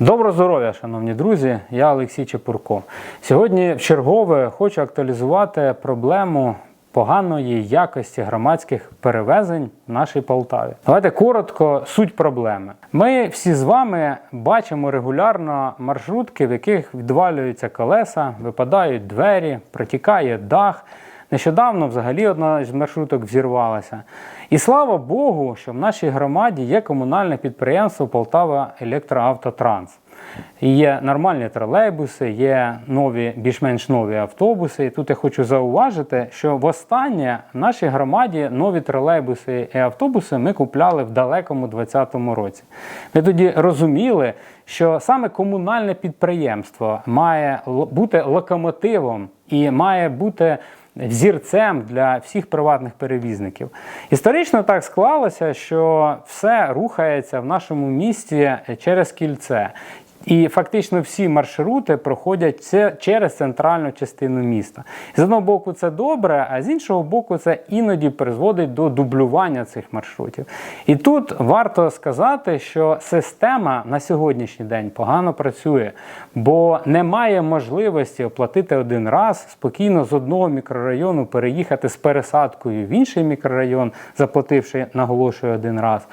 Доброго здоров'я, шановні друзі! Я Олексій Чепурко. Сьогодні в чергове хочу актуалізувати проблему поганої якості громадських перевезень в нашій Полтаві. Давайте коротко суть проблеми. Ми всі з вами бачимо регулярно маршрутки, в яких відвалюються колеса, випадають двері, протікає дах. Нещодавно взагалі одна з маршруток взірвалася. І слава Богу, що в нашій громаді є комунальне підприємство Полтава Електроавтотранс. Є нормальні тролейбуси, є нові, більш-менш нові автобуси. І тут я хочу зауважити, що востаннє в нашій громаді нові тролейбуси і автобуси ми купляли в далекому 2020 році. Ми тоді розуміли, що саме комунальне підприємство має бути локомотивом і має бути взірцем для всіх приватних перевізників. Історично так склалося, що все рухається в нашому місті через кільце. І фактично всі маршрути проходять через центральну частину міста. З одного боку, це добре, а з іншого боку, це іноді призводить до дублювання цих маршрутів. І тут варто сказати, що система на сьогоднішній день погано працює, бо немає можливості оплатити один раз спокійно з одного мікрорайону переїхати з пересадкою в інший мікрорайон, заплативши, наголошую, один раз.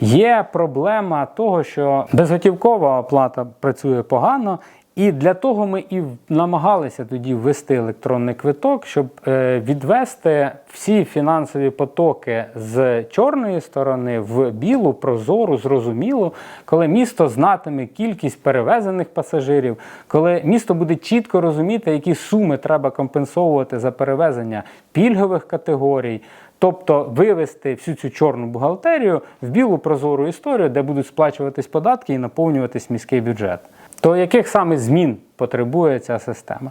Є проблема того, що безготівкова оплата працює погано. І для того ми і намагалися тоді ввести електронний квиток, щоб е, відвести всі фінансові потоки з чорної сторони в білу, прозору, зрозумілу, коли місто знатиме кількість перевезених пасажирів, коли місто буде чітко розуміти, які суми треба компенсовувати за перевезення пільгових категорій. Тобто вивести всю цю чорну бухгалтерію в білу прозору історію, де будуть сплачуватись податки і наповнюватись міський бюджет. То яких саме змін потребує ця система?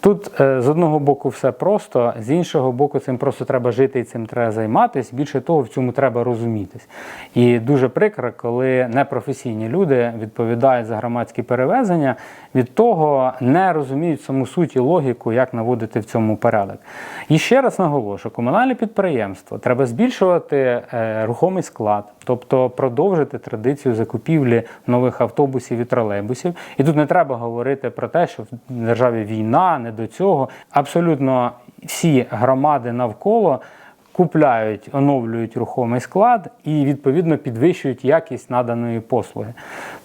Тут е, з одного боку все просто, з іншого боку, цим просто треба жити і цим треба займатися. Більше того, в цьому треба розумітись. І дуже прикро, коли непрофесійні люди відповідають за громадські перевезення, від того не розуміють саму суть і логіку, як наводити в цьому порядок. І ще раз наголошую, комунальне підприємство треба збільшувати е, рухомий склад, тобто продовжити традицію закупівлі нових автобусів і тролейбусів. І тут не треба говорити про те, що в державі війна, не до цього. Абсолютно всі громади навколо купляють, оновлюють рухомий склад і відповідно підвищують якість наданої послуги.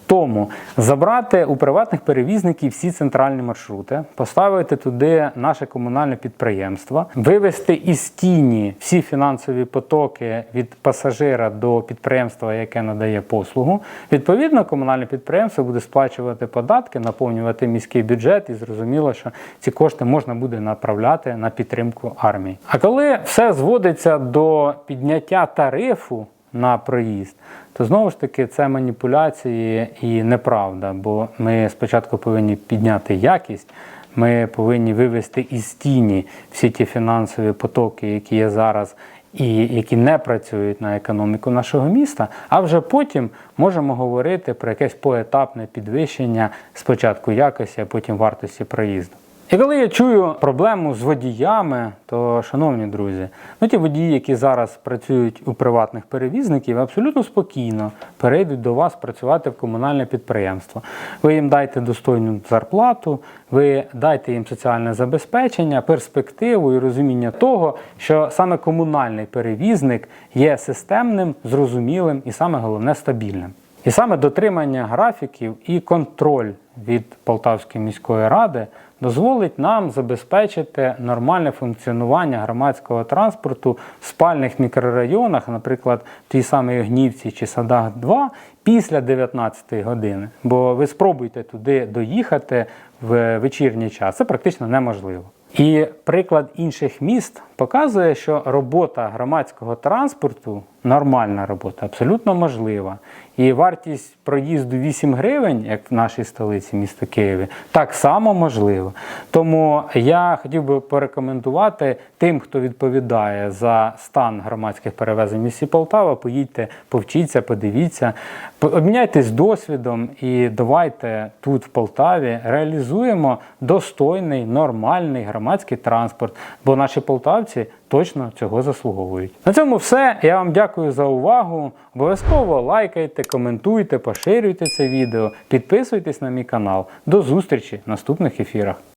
Тому забрати у приватних перевізників всі центральні маршрути, поставити туди наше комунальне підприємство, вивести із тіні всі фінансові потоки від пасажира до підприємства, яке надає послугу. Відповідно, комунальне підприємство буде сплачувати податки, наповнювати міський бюджет, і зрозуміло, що ці кошти можна буде направляти на підтримку армії. А коли все зводиться до підняття тарифу на проїзд, то знову ж таки це маніпуляції і неправда, бо ми спочатку повинні підняти якість. Ми повинні вивести із тіні всі ті фінансові потоки, які є зараз, і які не працюють на економіку нашого міста. А вже потім можемо говорити про якесь поетапне підвищення спочатку якості, а потім вартості проїзду. І коли я чую проблему з водіями, то, шановні друзі, ну ті водії, які зараз працюють у приватних перевізників, абсолютно спокійно перейдуть до вас працювати в комунальне підприємство. Ви їм дайте достойну зарплату, ви дайте їм соціальне забезпечення, перспективу і розуміння того, що саме комунальний перевізник є системним, зрозумілим і саме головне стабільним. І саме дотримання графіків і контроль від Полтавської міської ради дозволить нам забезпечити нормальне функціонування громадського транспорту в спальних мікрорайонах, наприклад, в тій самій Огнівці чи Садах 2, після 19 години. Бо ви спробуйте туди доїхати в вечірній час. Це практично неможливо. І приклад інших міст показує, що робота громадського транспорту, нормальна робота, абсолютно можлива. І вартість проїзду 8 гривень, як в нашій столиці, місто Києві, так само можливо. Тому я хотів би порекомендувати тим, хто відповідає за стан громадських перевезень в місті Полтава, поїдьте, повчіться, подивіться, по- обміняйтесь досвідом і давайте тут, в Полтаві, реалізуємо достойний, нормальний громадський транспорт, бо наші полтавці точно цього заслуговують. На цьому все. Я вам дякую за увагу. Обов'язково лайкайте, коментуйте, поширюйте це відео, підписуйтесь на мій канал. До зустрічі в наступних ефірах.